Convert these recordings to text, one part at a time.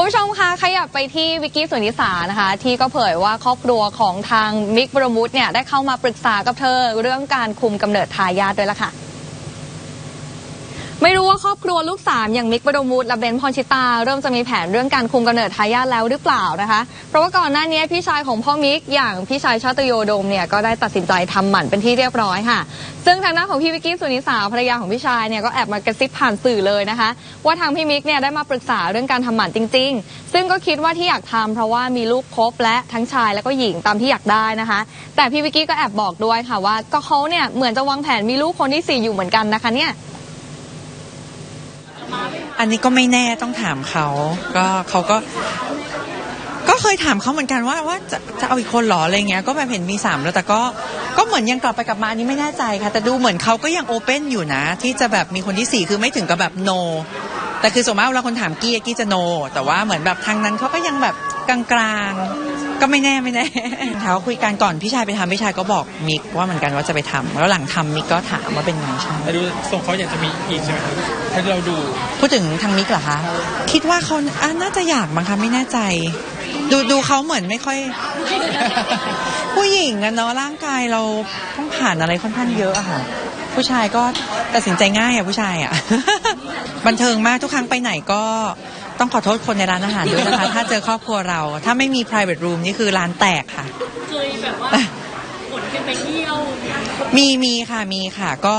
คุณผู้ชมคะขยับไปที่วิกกี้สุนิสานะคะ ที่ก็เผยว่าครอบครัวของทางมิกบรมุตเนี่ยได้เข้ามาปรึกษากับเธอเรื่องการคุมกำเนิดทายาทด้วยล่ะค่ะ ไม่รู้ว่าครอบครัวลูกสามอย่างมิกบรมุตและเบนพรชิตา เริ่มจะมีแผนเรื่องการคุมกำเนิดทายาทแล้วหรือเปล่านะคะ เพราะว่าก่อนหน้านี้พี่ชายของพ่อมิกอย่างพี่ชายชาตโยโดมเนี่ยก็ได้ตัดสินใจทำหมันเป็นที่เรียบร้อยค่ะ ซึ่งทางด้านของพี่วิกกี้สุนิสาภรรยาของพี่ชายเนี่ยก็แอบมากระซิบผ่านสื่อเลยนะคะ ว่าทางพี่มิกเนี่ยได้มาปรึกษาเรื่องการทำหมันจริง ๆ ซึ่งก็คิดว่าที่อยากทำเพราะว่ามีลูกครบและทั้งชายแล้วก็หญิงตามที่อยากได้นะคะ แต่พี่วิกกี้ก็แอบบอกด้วยค่ะว่าก็เขาเนี่ยเหมือนจะวางแผนมีลูกคนที่สี่อยู่เหมือนกันนะคะเนี่ย อันนี้ก็ไม่แน่ต้องถามเขาก็เขาก็ ก็เคยถามเขาเหมือนกันว่าว่าจะจะเอาอีกคนหรออะไรเงี้ยก็แบบเห็นมีสามแล้วแต่ก็ก็เหมือนยังกลับไปกลับมาอันนี้ไม่แน่ใจค่ะ แต่ดูเหมือนเขาก็ยังโอเปนอยู่นะ ที่จะแบบมีคนที่สี่คือไม่ถึงกับแบบโน แต่คือส่วนมากเวลาคนถามกี้กี้จะโน แต่ว่าเหมือนแบบทางนั้นเขาก็ยังแบบ กลางๆ ก็ไม่แน่ไม่แน่เขาคุยกันก่อนพี่ชายไปทำพี่ชายก็บอกมิกว่าเหมือนกันว่าจะไปทำแล้วหลังทำมิกก็ถามว่าเป็นไงใช่แต่ดูทรงเขาอยากจะมีอีกใช่ไหมครับให้เราดูพูดถึงทางมิกเหรอคะ คิดว่าเขาอะน่าจะอยากมั้งคะไม่แน่ใจ ดูดูเขาเหมือนไม่ค่อย ผู้หญิงอะเนาะร่างกายเราต้องผ่านอะไรค่อนข้างเยอะอะค่ะ ผู้ชายก็ตัดสินใจง่ายอะผู้ชายอะ บันเทิงมากทุกครั้งไปไหนก็ ต้องขอโทษคนในร้านอาหารด้วยนะคะ ถ้าเจอครอบครัวเรา ถ้าไม่มี private room นี่คือร้านแตกค่ะ เคยแบบว่าขนกันไปเที่ยวมีมีค่ะมีค่ะ ก็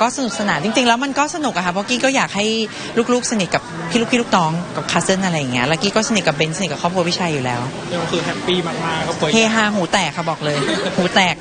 ก็สนุกสนานจริง ๆ แล้วมันก็สนุกอะค่ะเพราะกี้ก็อยากให้ลูกๆ สนิทกับพี่ลูกพี่ลูกน้องกับคาเซิลอะไรอย่างเงี้ยแล้วกี้ก็สนิทกับเบนสนิทกับครอบครัวพี่ชัยอยู่แล้วเรียกว่าคือแฮปปี้มากๆครับเปิดเฮฮาหูแตกค่ะบอกเลย หูแตก